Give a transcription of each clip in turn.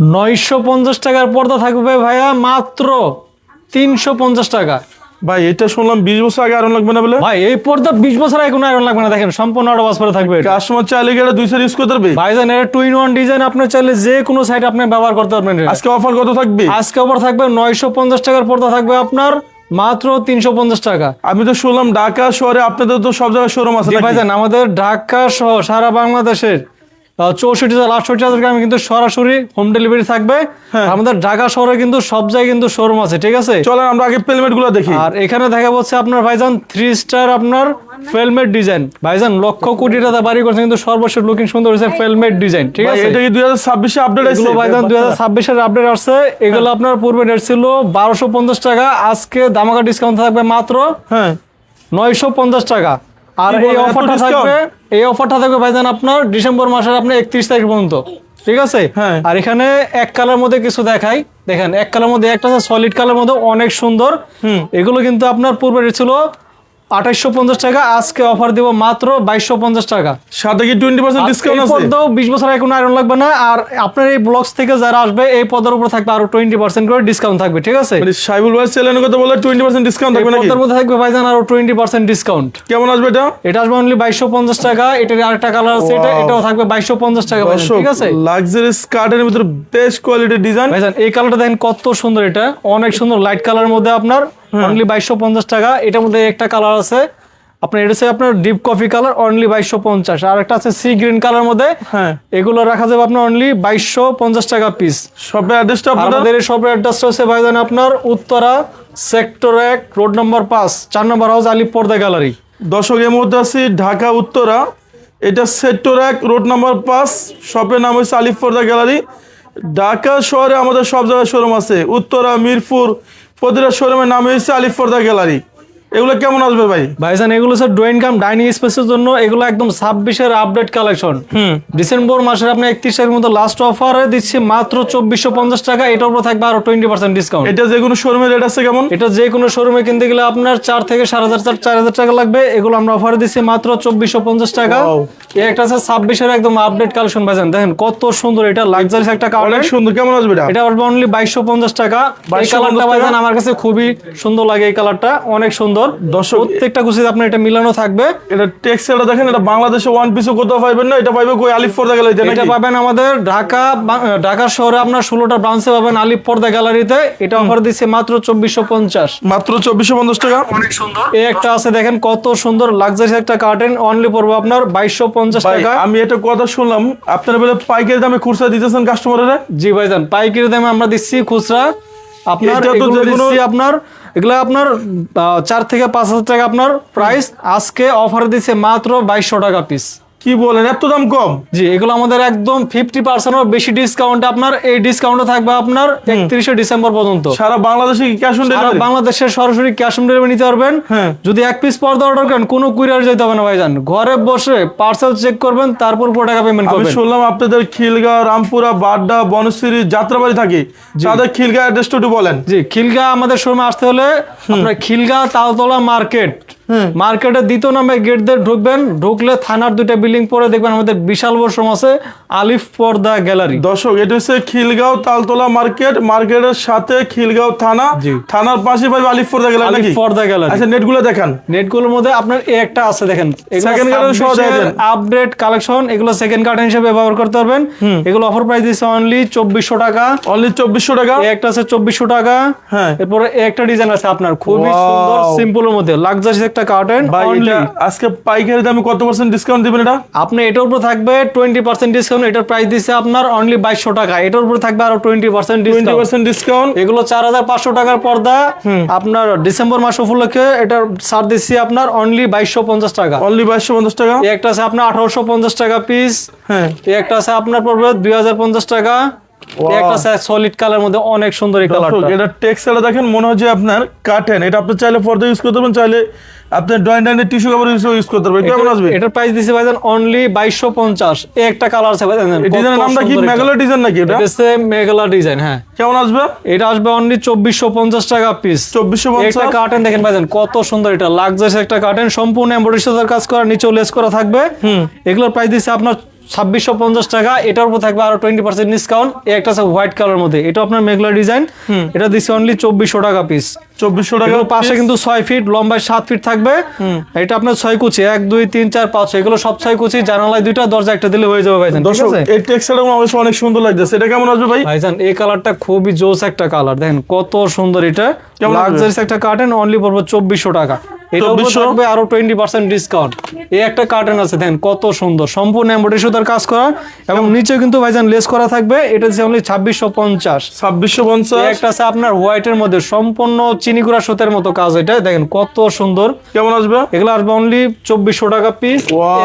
নয়শো পঞ্চাশ টাকার পর্দা থাকবে ভাইয়া মাত্র তিনশো পঞ্চাশ টাকা। ভাই এটা শুনলাম বিশ বছর আগে আরও লাগবে না বলে? ভাই এই পর্দা বিশ বছর আগে কোনো আয়রন লাগবে না দেখেন সম্পূর্ণ আট পরে থাকবে। কাস্টমার চাইলে গেলে দুই সাইড ইউজ করতে পারবে। ভাইজান এটা টু ইন ওয়ান ডিজাইন আপনার চাইলে যে কোনো সাইড আপনি ব্যবহার করতে পারবেন আজকে অফার কত থাকবে? আজকে আবার থাকবে নয়শো পঞ্চাশ টাকার পর্দা থাকবে আপনার মাত্র তিনশো পঞ্চাশ টাকা। আমি তো শুনলাম ঢাকা শহরে আপনাদের তো সব জায়গায় শোরুম আছে? ভাইজান আমাদের ঢাকা সহ সারা বাংলাদেশের চৌষট্টি জেলা আটষট্টি হাজার গ্রামে কিন্তু সরাসরি হোম ডেলিভারি থাকবে। হ্যাঁ। আমাদের ঢাকা শহরে কিন্তু সব জায়গায় কিন্তু শোরুম আছে ঠিক আছে? চলেন আমরা আগে পেলমেটগুলো দেখি। আর এখানে দেখা যাচ্ছে আপনার ভাইজান থ্রি স্টার আপনার ফেলমেট ডিজাইন ভাইজান লক্ষ কোটি টাকা বাড়ি করছে কিন্তু সর্বশেষ লুকিং সুন্দর হয়েছে ফেলমেট ডিজাইন ঠিক আছে? এটা কি দুই হাজার ছাব্বিশে আপডেট আছে এগুলো ভাইজান দুই হাজার ছাব্বিশের আপডেট আসছে। এগুলো আপনার পূর্বে রেট ছিল বারোশো পঞ্চাশ টাকা আজকে দামাকা ডিসকাউন্ট থাকবে মাত্র হ্যাঁ। নয়শো পঞ্চাশ টাকা। আর এই অফারটা থাকবে এই অফারটা থাকবে ভাইজান আপনার ডিসেম্বর মাসের আপনার একত্রিশ তারিখ পর্যন্ত। ঠিক আছে? হ্যাঁ। আর এখানে এক কালার মধ্যে কিছু দেখাই। দেখেন এক কালার মধ্যে একটা সলিড কালার মধ্যে অনেক সুন্দর। হুম। এগুলো কিন্তু আপনার পূর্বে ছিল আঠাইশশো পঞ্চাশ টাকা আজকে অফার দিব মাত্র বাইশশো পঞ্চাশ টাকা। সাথে কি টোয়েন্টি পার্সেন্ট ডিসকাউন্ট আছে? বিশ বছর কোনো আয়রন লাগবে না আর আপনার এই ব্লগস থেকে যারা আসবে এই পদের উপর থাকবে আরও টোয়েন্টি পার্সেন্ট করে ডিসকাউন্ট থাকবে ঠিক আছে? মানে সাইবুল ভাই কথা বলে টোয়েন্টি পার্সেন্ট ডিসকাউন্ট থাকবে নাকি? পদ্মার মধ্যে থাকবে ভাইজান আরও টোয়েন্টি পার্সেন্ট ডিসকাউন্ট কেমন আসবে এটা? এটা আসবে অনলি বাইশশো পঞ্চাশ টাকা এটার আরেকটা কালার আছে এটা এটাও থাকবে বাইশশো পঞ্চাশ টাকা ঠিক আছে? লাক্সারি স্কার্টের ভিতরে বেস্ট কোয়ালিটির ডিজাইন ভাইজান এই কালারটা দেখেন কত সুন্দর এটা অনেক সুন্দর লাইট কালারের মধ্যে আপনার অনলি বাইশশো পঞ্চাশ টাকা। এটার মধ্যে একটা কালার আছে। আপনার এটা হচ্ছে আপনার ডিপ কফি কালার অনলি বাইশশো পঞ্চাশ। আর একটা আছে সি গ্রিন কালার মধ্যে। হ্যাঁ। এগুলো রাখা যাবে আপনার অনলি বাইশশো পঞ্চাশ টাকা পিস শপের অ্যাড্রেসটা আপনাদের? এই শপের অ্যাড্রেসটা হচ্ছে ভাইজান আপনার উত্তরা সেক্টর এক রোড নম্বর পাঁচ চার নম্বর হাউস আলিপ পর্দা গ্যালারি দর্শক এর মধ্যে আছি ঢাকা উত্তরা। এটা সেক্টর এক রোড নাম্বার পাঁচ শপের নাম হচ্ছে আলিফ পর্দা গ্যালারি ঢাকা শহরে আমাদের সব জায়গায় শোরুম আছে। উত্তরা মিরপুর প্রতিটা শোরুমের নাম হয়েছে আলিফ পর্দা গ্যালারি। এগুলো কেমন আসবে ভাই? ভাইজান এগুলো স্যার ডোয়েন কাম ডাইনিং স্পেসের জন্য এগুলো একদম ছাব্বিশের আপডেট কালেকশন হুম। ডিসেম্বর মাসের আপনি একত্রিশ তারিখের মতো লাস্ট অফারে দিচ্ছি মাত্র চব্বিশশো পঞ্চাশ টাকা এটার উপর থাকবে আরও টোয়েন্টি পার্সেন্ট ডিসকাউন্ট এটা যে কোনো শোরুমের রেট আছে কেমন? এটা যে কোনো শোরুমে কিনতে গেলে আপনার চার থেকে সাড়ে হাজার চার চার হাজার টাকা লাগবে। এগুলো আমরা অফারে দিচ্ছি মাত্র চব্বিশশো পঞ্চাশ টাকা. একটা আছে ছাব্বিশের একদম আপডেট কালেকশন ভাইজান দেখেন কত সুন্দর এটা লাক্সারিস একটা অনেক কালার সুন্দর কেমন আসবে এটা? এটা অনলি বাইশশো পঞ্চাশ টাকা। এই কালারটা ভাইজান আমার কাছে খুবই সুন্দর লাগে এই কালারটা অনেক সুন্দর দর্শক প্রত্যেকটা কুচিতে আপনার এটা মিলানো থাকবে। এটা টেক্সটাইলটা দেখেন এটা বাংলাদেশে ওয়ান পিসও কোথাও পাইবেন না এটা পাইবে কই? আলিফ পর্দা গ্যালারিতে এটা পাবেন আমাদের ঢাকা ঢাকা শহরে আপনার ষোলোটা ব্রাঞ্চে পাবেন আলিপ পর্দা গ্যালারিতে এটা অফার দিচ্ছে মাত্র চব্বিশশো পঞ্চাশ। মাত্র চব্বিশশো পঞ্চাশ টাকা। অনেক সুন্দর। এই একটা আছে দেখেন কত সুন্দর লাক্সারি একটা কার্টেন অনলি পড়বে আপনার বাইশশো পঞ্চাশ টাকা। আমি এটা কথা শুনলাম আপনারা বলে পাইকারি দামে খুচরা দিতেছেন কাস্টমারেরা জি ভাইজান পাইকারি দামে আমরা দিচ্ছি খুচরা। আপনার আপনার এগুলো আপনার চার থেকে পাঁচ হাজার টাকা আপনার প্রাইস আজকে অফার দিছে মাত্র বাইশশো টাকা পিস কি বলেন? এত দাম কম? জি এগুলো আমাদের একদম ফিফটি পার্সেন্ট বেশি ডিসকাউন্ট আপনার এই ডিসকাউন্ট থাকবে আপনার একত্রিশে ডিসেম্বর পর্যন্ত। সারা বাংলাদেশে ক্যাশ অন ডেলিভারি বাংলাদেশের সরাসরি ক্যাশ অন ডেলিভারি নিতে পারবেন। হ্যাঁ। যদি এক পিস পর্দা অর্ডার করেন কোনো কুরিয়ার যেতে হবে না ভাইজান। ঘরে বসে পার্সেল চেক করবেন তারপর পুরো টাকা পেমেন্ট আমি করবেন। শুনলাম আপনাদের খিলগাঁও রামপুরা বাড্ডা বনশ্রী যাত্রাবাড়ি থাকে। তাদের খিলগাঁও অ্যাড্রেসটা একটু বলেন। জি খিলগা আমাদের শোরুমে আসতে হলে আপনার খিলগা তালতলা মার্কেট মার্কেটের দ্বিতীয় নামে গেট দিয়ে ঢুকবেন ঢুকলে থানার দুইটা বিল্ডিং পরে দেখবেন আমাদের বিশাল শোরুম আছে আলিফ পর্দা গ্যালারি দর্শক এটা হচ্ছে খিলগাঁও তালতলা মার্কেট মার্কেটের সাথে খিলগাঁও থানা। থানার পাশে পাইবে আলিফ পর্দা আলিফ নাকি? পর্দা গ্যালারি আচ্ছা নেটগুলো দেখান। নেটগুলোর মধ্যে আপনার এই একটা আছে দেখেন। Second card সহ দেয়া দেন। আপডেট কালেকশন এগুলো সেকেন্ড কার্ড হিসেবে ব্যবহার করতে পারবেন। এগুলো অফার প্রাইস দিচ্ছে অনলি চব্বিশশো টাকা। অনলি চব্বিশশো টাকা? এই একটা আছে চব্বিশশো টাকা। হ্যাঁ। এরপরে একটা ডিজাইন আছে আপনার। খুবই. সুন্দর সিম্পলের মধ্যে। লাক্সারিস একটা কার্টেন অনলি আজকে পাইকারি দামে কত পার্সেন্ট ডিসকাউন্ট দিবেন এটা? আপনি এটার উপর থাকবে টোয়েন্টি পার্সেন্ট ডিসকাউন্ট এটার প্রাইস দিচ্ছে আপনার অনলি বাইশশো টাকা। এটার উপর থাকবে আরও twenty percent twenty percent discount এগুলো চার হাজার পাঁচশো টাকার পর্দা। আপনার ডিসেম্বর মাস উপলক্ষে এটার ছাড় দিচ্ছি আপনার অনলি বাইশশো পঞ্চাশ টাকা। অনলি বাইশশো পঞ্চাশ টাকা? একটা আছে আপনার আঠারোশো পঞ্চাশ টাকা পিস হ্যাঁ। একটা আছে আপনার পড়বে দুই হাজার পঞ্চাশ টাকা। একটা সলিড কালার মধ্যে অনেক সুন্দর এই দর্শক, কালারটা এটা টেক্সটাইল দেখেন মনে হচ্ছে আপনার কাটেন এটা আপনি চাইলে পর্দা ইউজ করতে পারবেন চাইলে আপনার ড্রয়িং ডাইনের টিস্যু কাপড় ইউজ করতে পারবেন। কেমন আসবে? এটার প্রাইস দিচ্ছে ভাইজান অনলি বাইশশো পঞ্চাশ। এই একটা কালার আছে ভাইজান ডিজাইনের কত নামটা কি? সুন্দর এটা। মেগালো ডিজাইন নাকি এটা? এটা ডিজাইন হ্যাঁ। কেমন আসবে? এটা আসবে অনলি চব্বিশশো পঞ্চাশ টাকা পিস একটা কার্টেন দেখেন ভাইজান কত সুন্দর এটা। লাক্সারিস একটা কার্টেন সম্পূর্ণ এমব্রয়ডারি কাজ করা নিচেও লেস করা থাকবে। এগুলোর প্রাইস দিচ্ছে আপনার ছাব্বিশশো পঞ্চাশ টাকা এটার উপর থাকবে আরও টোয়েন্টি পার্সেন্ট ডিসকাউন্ট একটা আছে হোয়াইট কালার মধ্যে। এটা আপনার মেঘলা ডিজাইন এটা দিচ্ছে অনলি চব্বিশশো টাকা পিস চব্বিশশো টাকা পাশে কিন্তু ছয় ফিট লম্বায় সাত ফিট থাকবে। এটা আপনার ছয় কুচি এক দুই তিন চার পাঁচ ছয় এগুলো সব ছয় কুচি জানালায় দুইটা দরজা একটা দিলে হয়ে যাবে ভাইজান দর্শক এই টেক্সচারটা অবশ্যই অনেক সুন্দর লাগতেছে। এটা কেমন আসবে ভাই? ভাইজান এই কালারটা খুবই জোস একটা কালার দেখেন কত সুন্দর এটা? লাক্সারিস একটা কার্টেন অনলি পড়বে চব্বিশশো টাকা। এটা থাকবে আরও টোয়েন্টি পার্সেন্ট ডিসকাউন্ট এই একটা কার্টেন আছে দেখেন কত সুন্দর। সম্পূর্ণ এমব্রয়ডারি সুতার কাজ করা এবং নিচে কিন্তু ভাইজান লেস করা থাকবে। এটা হচ্ছে অনলি ছাব্বিশশো পঞ্চাশ। ছাব্বিশশো পঞ্চাশ। একটা আছে আপনার হোয়াইটের মধ্যে সম্পূর্ণ চিনিগুড়া সুতের মতো কাজ এটা দেখেন কত সুন্দর। কেমন আসবে? এগুলো আসবে অনলি চব্বিশশো টাকা পিস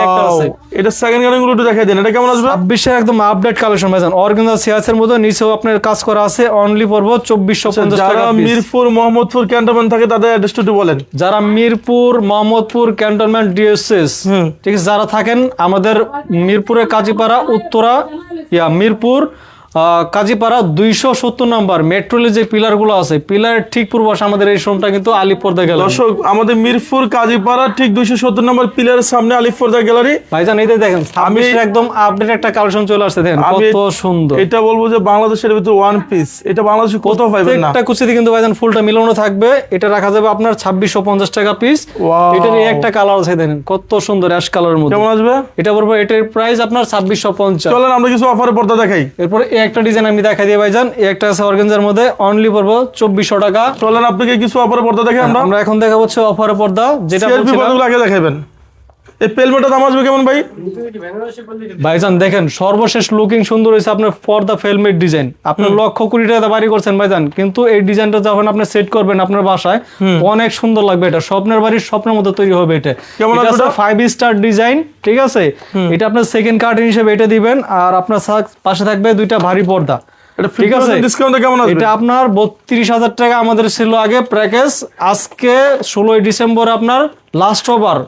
একটা আছে। Wow! এটা সেকেন্ড কালারগুলো দেখাই দেন এটা কেমন আসবে? ছাব্বিশের একদম আপডেট কালেকশন ভাইজান। অর্গানজা সিয়াসের মধ্যে নিচেও আপনার কাজ করা আছে অনলি পড়ব চব্বিশশো পঞ্চাশ আচ্ছা, যারা টাকা মিরপুর মোহাম্মদপুর ক্যান্টনমেন্ট থাকে তাদের অ্যাড্রেসটা একটু বলেন। যারা মিরপুর মোহাম্মদপুর ক্যান্টনমেন্ট ডিএসএস ঠিক আছে যারা থাকেন আমাদের মিরপুরের কাজীপাড়া উত্তরা ইয়া মিরপুর কাজীপাড়া দুইশো সত্তর নম্বর মেট্রোলের যে পিলারগুলো আছে পিলারের ঠিক পূর্ব আমাদের এই শোরুমটা কিন্তু আলিপর্দা গেল দর্শক আমাদের মিরপুর কাজীপাড়া ঠিক দুইশো সত্তর নম্বর পিলারের সামনে আলিফর্দা গ্যালারি। ভাইজান এই দেখেন ছাব্বিশের একদম আপডেট একটা কালেকশন চলে আসছে দেখেন কত সুন্দর। এটা বলব যে বাংলাদেশের ভিতরে ওয়ান পিস এটা বাংলাদেশে কোথাও পাইবেন না? একটা কুচিতে কিন্তু ভাইজান ফুলটা মিলানো থাকবে। এটা রাখা যাবে আপনার ছাব্বিশশো পঞ্চাশ টাকা পিস! এটার এই একটা কালার আছে দেখেন কত সুন্দর অ্যাশ কালারের মধ্যে। কেমন আসবে? এটা বলব এটার প্রাইস আপনার ছাব্বিশশো পঞ্চাশ। চলেন আমরা কিছু অফারে পর্দা দেখাই। এরপর একটা ডিজাইন আমি দেখা দিয়ে ভাইজান। এই একটা আছে অর্গেঞ্জার মধ্যে অনলি পড়ব চব্বিশশো টাকা। চলেন আপনাকে কিছু অফারে পর্দা দেখাই আমরা? আমরা এখন দেখাবো হচ্ছে অফারে পর্দা যেটা আগে দেখাবেন এই পেলমেটটা দাম আসবে কেমন ভাই? ভাইজান দেখেন সর্বশেষ লুকিং সুন্দর হয়েছে আপনার ফর দা ফেলমেট ডিজাইন আপনার লক্ষ কোটি টাকা বাড়ি করছেন ভাইজান কিন্তু এই ডিজাইনটা যখন আপনি সেট করবেন আপনার বাসায় অনেক সুন্দর লাগবে এটা। স্বপ্নের বাড়ির স্বপ্নের মতো তৈরি হবে এটা। কেমন ফাইভ স্টার ডিজাইন ঠিক আছে? এটা আপনার সেকেন্ড কার্টন হিসেবে এটা দিবেন আর আপনার পাশে থাকবে দুইটা ভারী পর্দা। এটা ঠিক আছে? ডিসকাউন্টে কেমন আসবে? এটা আপনার বত্রিশ হাজার টাকা আমাদের ছিল আগে প্যাকেজ। আজকে ষোলোই ডিসেম্বর আপনার লাস্ট ওভার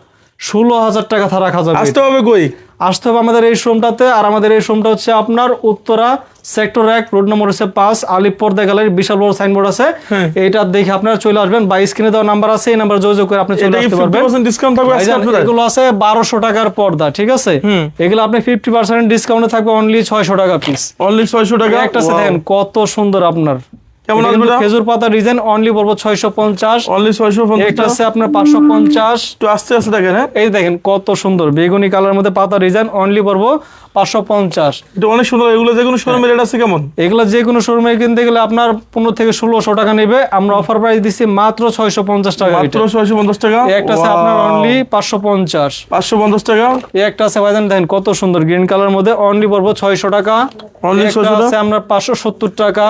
ষোলো হাজার টাকা রাখা যাবে আসতে হবে কই? আসতে হবে আমাদের এই শোরুমটাতে আর আমাদের এই শোরুমটা হচ্ছে আপনার উত্তরা সেক্টর এক রোড নম্বর হচ্ছে পাঁচ আলিপ পর্দা গ্যালারি বিশাল বড় সাইনবোর্ড আছে। হ্যাঁ। এটা দেখে আপনারা চলে আসবেন বা স্ক্রিনে দেওয়া নাম্বার আছে এই নাম্বার যোগাযোগ করে আপনি চলে আসতে পারবেন। ডিসকাউন্ট থাকবে? এগুলো আছে বারোশো টাকার পর্দা ঠিক আছে? এগুলো আপনি ফিফটি পার্সেন্ট ডিসকাউন্টে থাকবে অনলি ছয়শো টাকা পিস অনলি ছয়শো টাকা? একটা দেখেন কত সুন্দর আপনার। কেমন এটা আসবে খেজুর পাতা ডিজাইন অনলি পড়ব ছয়শো পঞ্চাশ। অনলি ছয়শো একটা আছে আপনার পাঁচশো পঞ্চাশ। একটু আস্তে আস্তে দেখেন হ্যাঁ। এই দেখেন কত সুন্দর। বেগুনি কালার মধ্যে পাতা ডিজাইন অনলি পড়ব পাঁচশো পঞ্চাশ। এটা অনেক সুন্দর এগুলো যে কোনো শোরুমের রেট আছে কেমন? এগুলো যে কোনো শোরুমে কিনতে গেলে আপনার পনেরো থেকে ষোলোশো টাকা নেবে। আমরা অফার প্রাইস দিচ্ছি মাত্র ছয়শো পঞ্চাশ টাকা মাত্র ছয়শো পঞ্চাশ টাকা? এই একটা আছে আপনার অনলি পাঁচশো পঞ্চাশ। পাঁচশো পঞ্চাশ টাকা? এই একটা আছে ভাইজান দেখেন কত সুন্দর। গ্রিন কালার মধ্যে অনলি পড়ব ছয়শো টাকা। অনলি এই একটা 600 আছে আমরা পাঁচশো সত্তর টাকা।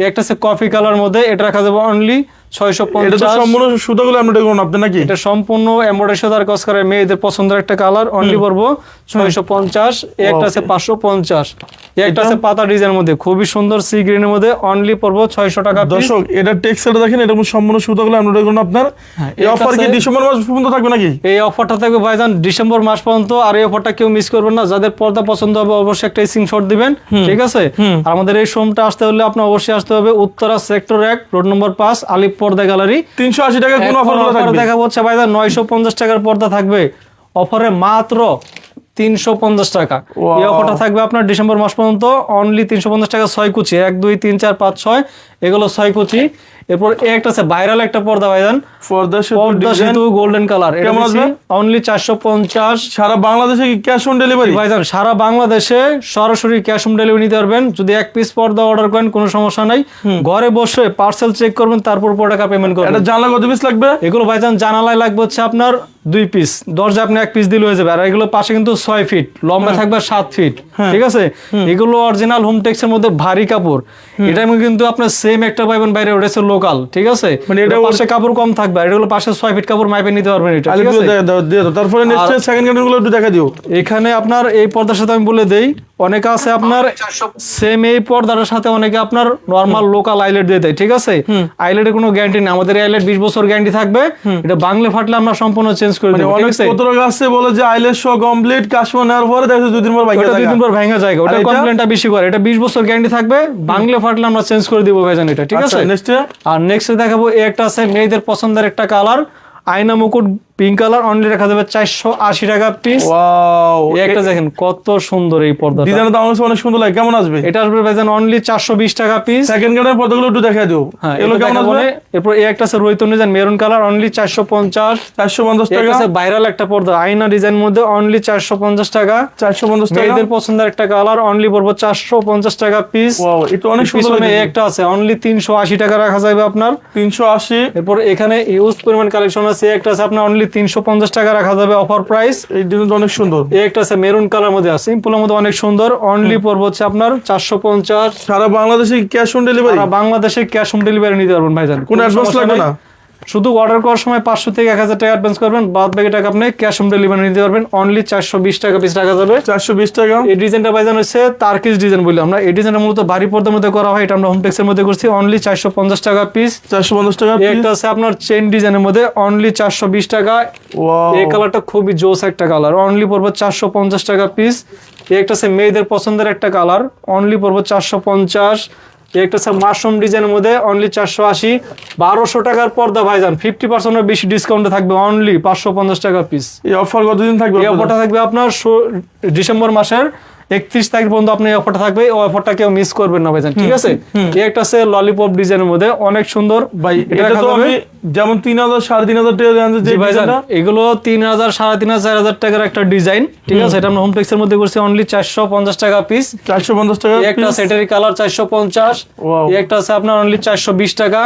এই একটা আছে কফি কালার মধ্যে এটা রাখা যাবে অনলি ছয়শো পঞ্চাশ। সম্পূর্ণ সুতাগুলো আমরা দেখুন আপনি নাকি? এটা সম্পূর্ণ এমব্রয়ডারি সাদার কাজ করে মেয়েদের পছন্দের একটা কালার অনলি পড়ব ছয়শো পঞ্চাশ একটা আছে পাঁচশো পঞ্চাশ একটা আছে পাতা ডিজাইনের মধ্যে খুবই সুন্দর সি গ্রিনের মধ্যে অনলি পড়ব ছয়শো টাকা দর্শক এটা টেক্সচারটা দেখেন এটা সম্পূর্ণ সুতাগুলো আমরা দেখুন আপনার। এই অফার কি ডিসেম্বর মাস পর্যন্ত থাকবে নাকি? এই অফারটা থাকবে ভাইজান ডিসেম্বর মাস পর্যন্ত আর এই অফারটা কেউ মিস করবেন না। যাদের পর্দা পছন্দ হবে অবশ্যই একটা স্ক্রিনশট দিবেন ঠিক আছে? আর আমাদের এই শোরুমটা আসতে হলে আপনার অবশ্যই আসতে হবে উত্তরা সেক্টর এক রোড নম্বর পাঁচ আলিপ পর্দা গ্যালারি তিনশো আশি টাকা কোন অফার দেখা হচ্ছে ভাই দা নয়শো পঞ্চাশ টাকার পর্দা থাকবে। অফারে মাত্র তিনশো পঞ্চাশ টাকা. এই অফারটা থাকবে আপনার ডিসেম্বর মাস পর্যন্ত। অনলি তিনশো পঞ্চাশ টাকা ছয় কুচি। এক দুই তিন চার পাঁচ ছয়। এগুলো ছয় কুচি। এরপর এ একটা আছে ভাইরাল একটা পর্দা ভাইজান। পর্দা পর্দা সেতু গোল্ডেন কালার এটা আসবে? অনলি চারশো পঞ্চাশ। সারা বাংলাদেশে কি ক্যাশ অন ডেলিভারি ভাইজান সারা বাংলাদেশে সরাসরি ক্যাশ অন ডেলিভারি নিতে পারবেন। যদি এক পিস পর্দা অর্ডার করেন কোনো সমস্যা নাই। ঘরে বসে পার্সেল চেক করবেন তারপর পর টাকা পেমেন্ট করবেন। এটা জানলা কত পিস লাগবে? এগুলো ভাইজান জানালায় লাগবে হচ্ছে আপনার দুই পিস দরজা আপনি এক পিস দিলে হয়ে যাবে। আর এগুলো পাশে কিন্তু ছয় ফিট লম্বা থাকবে সাত ফিট ঠিক আছে? এগুলো অরিজিনাল হোম টেক্সের মধ্যে ভারী কাপড়। এটা কিন্তু আপনার সেম একটা পাইবেন বাইরে ওটা লোকাল ঠিক আছে? মানে এটা এটা পাশে কাপড় কম থাকবে আর এগুলো পাশে ছয় ফিট কাপড় মাইপে নিতে পারবেন এটা ঠিক আছে? দিয়ে দিয়ে দাও তারপরে নেক্সট সেকেন্ড ক্যাটাগরি গুলো একটু দেখা দিও। এখানে আপনার এই পর্দার সাথে আমি বলে দেই অনেকে আছে আপনার সেম এই পর্দার সাথে অনেকে আপনার নর্মাল লোকাল আইলেট দিয়ে দেয় ঠিক আছে? আইলেটের কোনো গ্যারান্টি নেই আমাদের আইলেট বিশ বছর গ্যারান্টি থাকবে এটা বাংলা ফাটলে আমরা সম্পূর্ণ চেঞ্জ করে দেবো ঠিক অনেক আছে? আছে বলে যে আইলেট শো কমপ্লিট কাশমা নেওয়ার পরে দেখো দুই দিন পর বাইকে ওটা দুই দিন পর ভেঙে যায় ওটা কমপ্লেনটা বেশি করে এটা বিশ বছর গ্যারান্টি থাকবে বাংলা ফাটলে আমরা চেঞ্জ করে দিব ভাইজান এটা ঠিক আচ্ছা আছে? নেক্সট আর নেক্সট দেখাবো এই একটা আছে মেয়েদের পছন্দের একটা কালার আয়না মুকুট পিঙ্ক কালার অনলি রাখা যাবে চারশো আশি টাকা পিস ওয়াও একটা দেখেন কত সুন্দর এই পর্দা ডিজাইনটা তো আমার অনেক সুন্দর লাগে কেমন আসবে? এটা আসবে ভাইজান অনলি চারশো বিশ টাকা পিস সেকেন্ড কার্ডের পর্দাগুলো একটু দেখা দিও। হ্যাঁ এগুলো কেমন আসবে? এরপর এই একটা আছে Rohit design maroon colour only চারশো পঞ্চাশ। চারশো পঞ্চাশ টাকা। আছে ভাইরাল একটা পর্দা আয়না ডিজাইন মধ্যে অনলি চারশো পঞ্চাশ টাকা। চারশো পঞ্চাশ টাকা। মেয়েদের পছন্দের একটা কালার অনলি পড়ব চারশো পঞ্চাশ টাকা পিস ওয়াও এটা অনেক সুন্দর লাগে একটা আছে অনলি তিনশো আশি টাকা রাখা যাবে আপনার। তিনশো আশি। এরপর এখানে ইউজ পরিমাণ কালেকশন আছে। একটা আছে আপনার অনলি তিনশো পঞ্চাশ টাকা রাখা যাবে অফার প্রাইস এই ডিজাইনটা অনেক সুন্দর। এই একটা আছে মেরুন কালার মধ্যে আছে সিম্পলের মধ্যে অনেক সুন্দর। অনলি পর্ব হচ্ছে আপনার চারশো পঞ্চাশ। সারা বাংলাদেশে ক্যাশ অন ডেলিভারি বাংলাদেশে ক্যাশ অন ডেলিভারি নিতে পারবেন ভাইজান। কোনো অ্যাডভান্স লাগবে না? শুধু অর্ডার করার সময় পাঁচশো থেকে এক হাজার টাকা অ্যাডভান্স করবেন বাদ বাকি টাকা আপনি ক্যাশ অন ডেলিভারি নিতে পারবেন। অনলি চারশো বিশ টাকা পিস রাখা যাবে। চারশো বিশ টাকা। এই ডিজাইনটা ভাইজান হচ্ছে তার্কিস ডিজাইন বলি আমরা। এই ডিজাইনটা মূলত ভারী পর্দার মধ্যে করা হয় এটা আমরা হোমটেক্সের মধ্যে করছি। অনলি চারশো পঞ্চাশ টাকা পিস চারশো পঞ্চাশ টাকা একটা আছে আপনার চেন ডিজাইনের মধ্যে অনলি চারশো বিশ টাকা। এই কালারটা খুবই জোস একটা কালার অনলি পড়ব চারশো পঞ্চাশ টাকা পিস এই একটা আছে মেয়েদের পছন্দের একটা কালার অনলি পড়ব চারশো পঞ্চাশ। একটা মাশরুম ডিজাইনের মধ্যে অনলি চারশো আশি। বারোশো টাকার পর্দা ভাইজান ফিফটি পার্সেন্টের বেশি ডিসকাউন্টে থাকবে অনলি পাঁচশো পঞ্চাশ টাকা পিস এই অফার কতদিন থাকবে এই অফারটা থাকবে আপনার ডিসেম্বর মাসের একত্রিশ তারিখ পর্যন্ত আপনি অফারটা থাকবে। এই অফারটা কেউ মিস করবেন না ভাইজান ঠিক আছে? এই একটা আছে ললিপপ ডিজাইনের মধ্যে অনেক সুন্দর। ভাই এটা তো আমি যেমন তিন হাজার সাড়ে তিন হাজার টাকা যে ভাইজান এগুলো তিন হাজার সাড়ে তিন হাজার চার হাজার টাকার একটা ডিজাইন ঠিক আছে? এটা আমরা হোমটেক্সের মধ্যে করছি অনলি চারশো পঞ্চাশ টাকা পিস চারশো পঞ্চাশ টাকা একটা সেটারি কালার চারশো পঞ্চাশ. একটা আছে আপনার অনলি চারশো বিশ টাকা।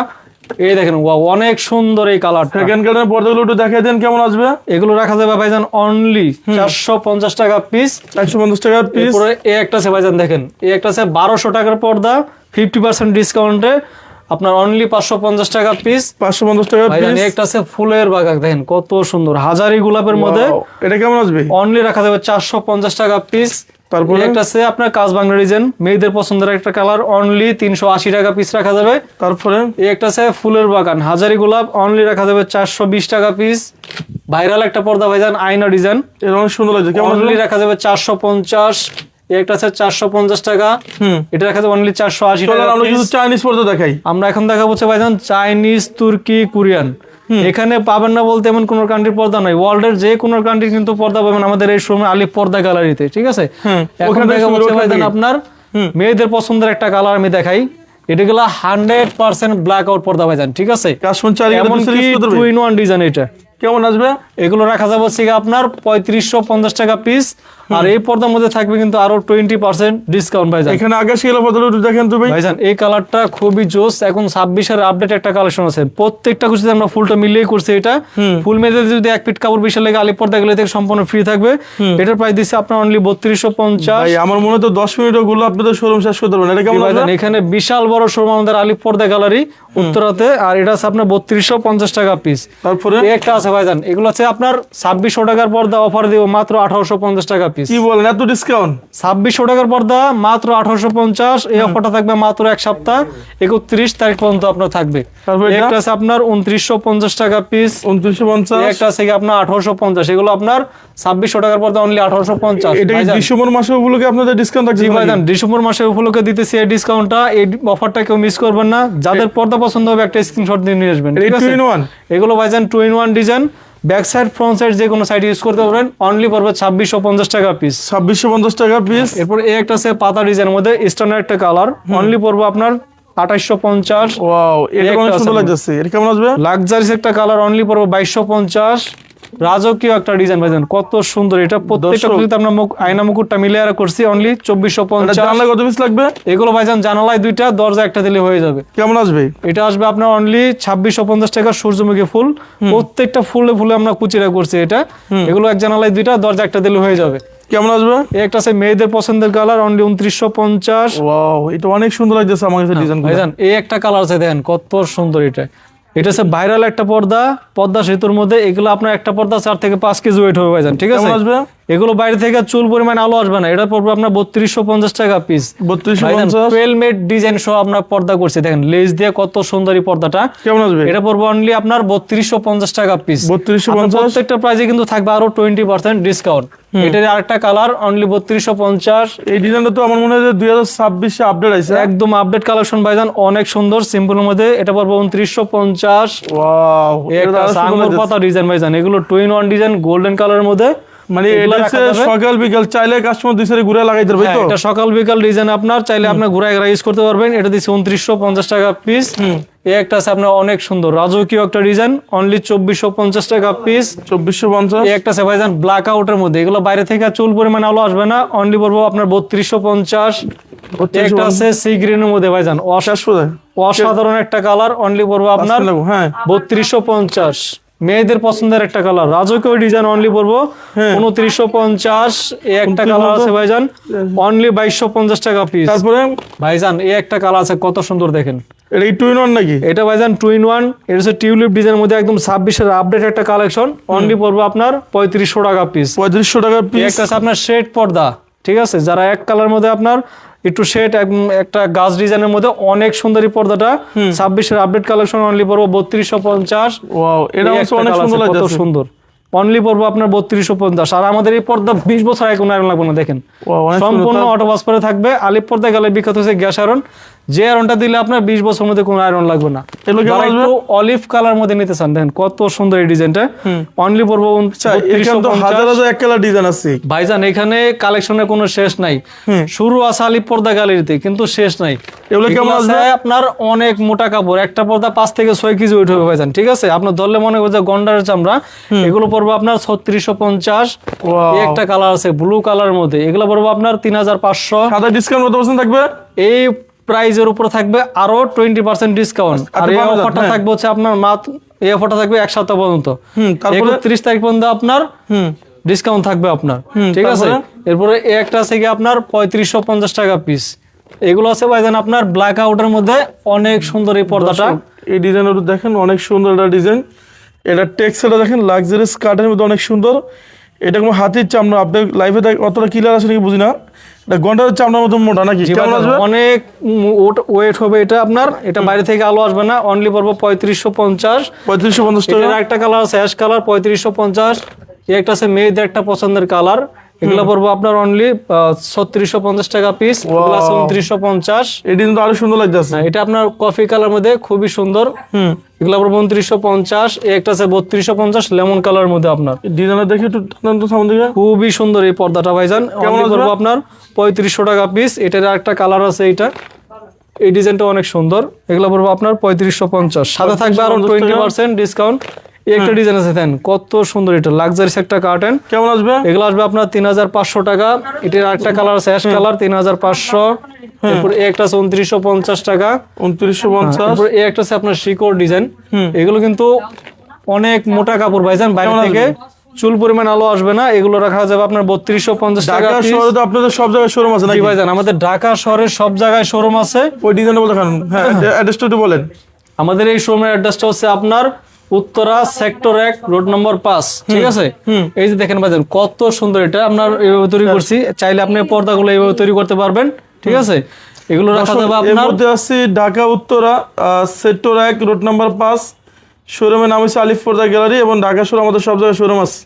এই দেখেন wow, অনেক সুন্দর এই কালারটা সেকেন্ড কার্ডের পর্দাগুলো একটু দেখাই দেন কেমন আসবে? এগুলো রাখা যাবে ভাইজান অনলি চারশো পঞ্চাশ টাকা পিস চারশো পঞ্চাশ টাকা পিস এরপরে এই একটা আছে ভাইজান দেখেন এই একটা আছে বারোশো টাকার পর্দা ফিফটি পার্সেন্ট ডিসকাউন্টে আপনার অনলি পাঁচশো পঞ্চাশ টাকা পিস পাঁচশো পঞ্চাশ টাকা পিস একটা আছে ফুলের বাগান দেখেন কত সুন্দর। হাজারি গোলাপের মধ্যে এটা কেমন আসবে? অনলি রাখা যাবে চারশো পঞ্চাশ টাকা পিস তারপরে? একটা আছে আপনার কাজ বাংলা ডিজাইন মেয়েদের পছন্দের একটা কালার অনলি তিনশো আশি টাকা পিস রাখা যাবে। তারপরে? এই একটা আছে ফুলের বাগান হাজারি গোলাপ অনলি রাখা যাবে চারশো বিশ টাকা পিস ভাইরাল একটা পর্দা ভাইজান আয়না ডিজাইন এটা অনেক সুন্দর লাগছে অনলি রাখা যাবে চারশো পঞ্চাশ একটা আছে চারশো পঞ্চাশ টাকা। হুম। এটা রাখা যাবে অনলি চারশো আশি টাকা আমরা চাইনিজ পর্দা দেখাই। আমরা এখন দেখা হচ্ছে ভাইজান চাইনিজ তুর্কি কোরিয়ান এখানে পাবেন না বলতে এমন কোন কান্ট্রি পর্দা নয়। ওয়ার্ল্ডের যে কোন কান্ট্রি কিন্তু পর্দা পাবেন আমাদের এই সময় আলিফ পর্দা গ্যালারিতে ঠিক আছে? এখন দেখা। আপনার মেয়েদের পছন্দের একটা কালার আমি দেখাই। এটা এটাগুলো হান্ড্রেড পার্সেন্ট ব্ল্যাক আউট পর্দা ভাইজান ঠিক আছে? এমনকি টু ইন ওয়ান ডিজাইন এটা। কেমন আসবে? এগুলো রাখা যাবে হচ্ছে আপনার পঁয়ত্রিশশো পঞ্চাশ টাকা পিস আর এই পর্দার মধ্যে থাকবে কিন্তু আরও টোয়েন্টি পার্সেন্ট ডিসকাউন্ট ভাইজান। এখানে গেলে পর্দাগুলো একটু দেখেন তো ভাই। ভাইজান এই কালারটা খুবই জোস। এখন ছাব্বিশের আপডেট একটা কালেকশন আছে। প্রত্যেকটা কুচিতে আমরা ফুলটা মিলিয়ে করছি এটা। ফুল মেয়েদের যদি এক পিট কাপড় বিশাল লেগে আলিপ পর্দা গেলে থেকে সম্পূর্ণ ফ্রি থাকবে। এটার প্রাইস দিচ্ছে আপনার অনলি বত্রিশশো পঞ্চাশ। আমার মনে হয় তো দশ মিনিটগুলো আপনাদের শোরুম শেষ করতে পারবেন এটা কেমন ভাইজান এখানে বিশাল বড় শোরুম আমাদের আলিপ পর্দা গ্যালারি উত্তরাতে। আর এটা আছে আপনার বত্রিশশো পঞ্চাশ টাকা পিস তারপরে? একটা আছে ভাইজান এগুলো আছে আপনার ছাব্বিশশো টাকার পর্দা অফার দিব মাত্র আঠারোশো পঞ্চাশ টাকা পিস কি বলেন এত ডিসকাউন্ট ছাব্বিশশো টাকার পর্দা মাত্র আঠারোশো পঞ্চাশ এই অফারটা থাকবে মাত্র এক সপ্তাহ একত্রিশ তারিখ পর্যন্ত আপনার থাকবে। একটা আছে আপনার উনত্রিশশো পঞ্চাশ টাকা পিস উনত্রিশশো পঞ্চাশ? একটা আছে আপনার আঠারোশো পঞ্চাশ এগুলো আপনার ছাব্বিশশো টাকার পর্দা অনলি আঠারোশো পঞ্চাশ। এটা ডিসেম্বর মাসে উপলক্ষে আপনাদের ডিসকাউন্ট থাকছে ভাইজান ডিসেম্বর মাসে উপলক্ষে দিতেছি এই ডিসকাউন্টটা এই অফারটা কেউ মিস করবেন না। যাদের পর্দা পছন্দ হবে একটা স্ক্রিনশট দিয়ে নিয়ে আসবেন। আছে? এগুলো ভাইজান two in one design back side front side যে কোনো সাইড ইউজ করতে পারেন। অনলি পড়বে ছাব্বিশশো পঞ্চাশ টাকা পিস ছাব্বিশশো পঞ্চাশ টাকা পিস এরপর এই একটা আছে পাতা ডিজাইনের মধ্যে স্ট্যান্ডার্ড একটা কালার অনলি পড়ব আপনার আঠাশশো পঞ্চাশ। ওয়াও এটা সুন্দর। এটা কেমন আসবে? লাক্সারিস একটা কালার অনলি পড়ব বাইশশো পঞ্চাশ। রাজকীয় একটা ডিজাইন ভাইজান কত সুন্দর। এটা প্রত্যেকটা দর্শক। আমরা মুখ আয়না মুকুটটা মিলে আর করছি অনলি চব্বিশশো এটা পঞ্চাশ। জানলা কত পিস লাগবে? এগুলো ভাইজান জানালায় দুইটা দরজা একটা দিলে হয়ে যাবে। কেমন আসবে? এটা আসবে আপনার অনলি ছাব্বিশশো পঞ্চাশ টাকা সূর্যমুখী ফুল। প্রত্যেকটা ফুলে ফুলে আমরা কুচিরা করছি এটা। এগুলো এক জানালায় দুইটা দরজা একটা দিলে হয়ে যাবে। কেমন আসবে? একটা আছে মেয়েদের পছন্দের কালার অনলি উনত্রিশশো পঞ্চাশ। ওয়াও এটা অনেক সুন্দর লাগছে আমার কাছে ডিজাইন ভাইজান এই একটা কালার আছে দেখেন কত সুন্দর এটা। এটা হচ্ছে ভাইরাল একটা পর্দা। পর্দা সেতুর মধ্যে এগুলো আপনার একটা পর্দা চার থেকে পাঁচ কেজি ওয়েট হয়ে ভাইজান, ঠিক আছে? আসবেন আসবে? এগুলো বাইরে থেকে চুল পরিমাণ আলো আসবে না। এটা পড়বে আপনার বত্রিশশো পঞ্চাশ টাকা পিস বত্রিশশো মেড ডিজাইন সহ আপনার পর্দা করছে। দেখেন লেস দিয়ে কত সুন্দর পর্দাটা। কেমন আসবে? এটা পড়বে অনলি আপনার বত্রিশশো পঞ্চাশ টাকা পিস বত্রিশশো পঞ্চাশ? প্রত্যেকটা প্রাইসে কিন্তু থাকবে আরও টোয়েন্টি পার্সেন্ট ডিসকাউন্ট এটার আরেকটা কালার অনলি বত্রিশশো পঞ্চাশ। এই ডিজাইনটা তো আমার মনে হয় দুই হাজার ছাব্বিশে আপডেট আছে একদম আপডেট কালেকশন ভাইজান অনেক সুন্দর সিম্পলের মধ্যে। এটা পড়বে উনত্রিশশো পঞ্চাশ। পাতা ডিজাইন ভাইজান এগুলো টুইন ওয়ান ডিজাইন গোল্ডেন কালারের মধ্যে। মানে এটা হচ্ছে সকাল বিকাল চাইলে কাস্টমার দুই ঘুরে লাগাইতে পারবে তো? এটা সকাল বিকাল ডিজাইন আপনার চাইলে আপনার ঘুরায় ঘুরায় ইউজ করতে পারবেন। এটা দিচ্ছে উনত্রিশশো পঞ্চাশ টাকা পিস এই একটা আছে আপনার অনেক সুন্দর। রাজকীয় একটা ডিজাইন অনলি চব্বিশশো পঞ্চাশ টাকা পিস চব্বিশশো পঞ্চাশ? এই একটা আছে ভাইজান ব্ল্যাক আউটের মধ্যে। এগুলো বাইরে থেকে চুল পরিমাণ আলো আসবে না। অনলি পড়ব আপনার বত্রিশশো পঞ্চাশ। এই একটা আছে সি গ্রিনের মধ্যে ভাইজান। অসা- অসাধারণ একটা কালার অনলি পড়ব আপনার লাগবো, হ্যাঁ। বত্রিশশো পঞ্চাশ। মেয়েদের পছন্দের একটা কালার রাজকীয় ডিজাইন অনলি পড়ব। উনত্রিশশো পঞ্চাশ এই একটা কালার আছে ভাইজান। অনলি বাইশশো পঞ্চাশ টাকা পিস তারপরে? ভাইজান এই একটা কালার আছে কত সুন্দর দেখেন। এটা টু ইন ওয়ান নাকি? এটা ভাইজান টু ইন ওয়ান এটা হচ্ছে টিউলিপ ডিজাইনের মধ্যে একদম ছাব্বিশের আপডেট একটা কালেকশন অনলি পড়ব আপনার পঁয়ত্রিশশো টাকা পিস পঁয়ত্রিশশো টাকার পিস একটা আছে আপনার শেড পর্দা ঠিক আছে? যারা এক কালার মধ্যে আপনার একটু শেড একটা গাছ ডিজাইনের মধ্যে অনেক সুন্দরী পর্দাটা। ছাব্বিশের আপডেট কালেকশন অনলি পড়ব বত্রিশশো পঞ্চাশ। এটা অনেক সুন্দর কত সুন্দর। অনলি পর্ব আপনার বত্রিশশো পঞ্চাশ। আর আমাদের এই পর্দা বিশ বছর আগে কোনো আয়রন লাগবে না দেখেন। সম্পূর্ণ অটো বাস পরে থাকবে। আলিপ পর্দা গেলে বিখ্যাত হচ্ছে গ্যাস আয়রন। যে আয়রনটা দিলে আপনার বিশ বছর মধ্যে কোনো আয়রন লাগবে না? একটু অলিভ কালার মধ্যে নিতে চান দেখেন কত সুন্দর এই ডিজাইনটা অনলি পড়ব হাজার হাজার এক কালার ডিজাইন আছে। ভাইজান এখানে কালেকশনের কোনো শেষ নাই। শুরু আছে আলিপ পর্দা গ্যালারিতে কিন্তু শেষ নাই। এগুলো কেমন আছে আসবে? আপনার অনেক মোটা কাপড়। একটা পর্দা পাঁচ থেকে ছয় কেজি ওয়েট হবে ভাইজান ঠিক আছে? আপনার ধরলে মনে করছে গন্ডারের চামড়া। এগুলো পড়ব আপনার ছত্রিশশো পঞ্চাশ। একটা কালার আছে ব্লু কালার মধ্যে। এগুলো পড়ব আপনার তিন হাজার পাঁচশো। ডিসকাউন্ট কত পার্সেন্ট থাকবে? এই প্রাইজের উপর থাকবে আরও টোয়েন্টি পার্সেন্ট ডিসকাউন্ট আর এই অফারটা হ্যাঁ। থাকবে হচ্ছে আপনার মাত্র এই অফারটা থাকবে এক সপ্তাহ পর্যন্ত। তারপরে? একত্রিশ তারিখ পর্যন্ত আপনার ডিসকাউন্ট থাকবে আপনার। ঠিক আছে? এরপরে একটা আছে কি আপনার পঁয়ত্রিশশো পঞ্চাশ টাকা পিস এগুলো আছে ভাইজান আপনার ব্ল্যাক আউটের মধ্যে অনেক সুন্দর এই পর্দাটা। এই ডিজাইনটা দেখেন অনেক সুন্দর একটা ডিজাইন। এটা টেক্সটা দেখেন লাক্সারিয়াস কাঠের মধ্যে অনেক সুন্দর। এটা কোনো হাতির চামড়া আপনি লাইফে অতটা ক্লিয়ার আছে নাকি বুঝি না। এটা হচ্ছে আপনার মতো মোটা নাকি? কেমন আসবে? অনেক ওয়েট হবে এটা আপনার। এটা বাইরে থেকে আলো আসবে না অনলি পড়ব পঁয়ত্রিশশো পঞ্চাশ। পঁয়ত্রিশশো পঞ্চাশ টাকা? একটা কালার আছে অ্যাশ কালার পঁয়ত্রিশশো পঞ্চাশ। একটা আছে মেয়েদের একটা পছন্দের কালার এগুলো পড়ব আপনার অনলি ছত্রিশশো পঞ্চাশ টাকা পিস উনত্রিশশো পঞ্চাশ। এই ডিজাইন তো আরও সুন্দর লাগতেছে। এটা আপনার কফি কালার মধ্যে খুবই সুন্দর। হুম। এগুলো পড়ব উনত্রিশশো পঞ্চাশ একটা আছে বত্রিশশো পঞ্চাশ লেমন কালার মধ্যে আপনার। ডিজাইনটা দেখে একটু খুবই সুন্দর এই পর্দাটা ভাইজান। কেমন? আপনার পঁয়ত্রিশশো টাকা পিস এটার একটা কালার আছে এই ডিজাইনটা অনেক সুন্দর। এগুলো পড়ব আপনার পঁয়ত্রিশশো পঞ্চাশ। সাথে থাকবে আরও টোয়েন্টি পার্সেন্ট ডিসকাউন্ট একটা ডিজাইন আছে দেন কত সুন্দর এটা লাক্সারিস একটা কার্টেন কেমন আসবে? এগুলো আসবে আপনার তিন হাজার পাঁচশো টাকা। এটার আরেকটা কালার আছে অ্যাশ কালার তিন হাজার পাঁচশো। একটা আছে উনত্রিশশো পঞ্চাশ টাকা। উনত্রিশশো পঞ্চাশ। তারপর এই একটা আছে আপনার শিকড় ডিজাইন এগুলো কিন্তু অনেক মোটা কাপড় ভাইজান বাইরে থেকে। চুল পরিমাণ আলো আসবে না এগুলো রাখা যাবে আপনার বত্রিশশো পঞ্চাশ টাকা শহরে তো আপনাদের সব জায়গায় শোরুম আছে নাকি? ভাইজান আমাদের ঢাকা শহরের সব জায়গায় শোরুম আছে। ওই ডিজাইনটা বলে দেখান হ্যাঁ অ্যাড্রেসটা একটু বলেন। আমাদের এই শোরুমের অ্যাড্রেসটা হচ্ছে আপনার উত্তরা সেক্টর এক রোড নম্বর পাঁচ। ঠিক আছে? এই যে দেখেন বাজার কত সুন্দর এটা। আপনার এইভাবে তৈরি করছি। চাইলে আপনি পর্দাগুলো এইভাবে তৈরি করতে পারবেন। ঠিক আছে? এগুলো রাখা যাবে আপনার। মধ্যে আছে ঢাকা উত্তরা সেক্টর এক রোড নম্বর পাঁচ। শোরুমের নাম হচ্ছে আলিফ পর্দা গ্যালারি এবং ঢাকা শোরুম আমাদের সব জায়গায় শোরুম আছে।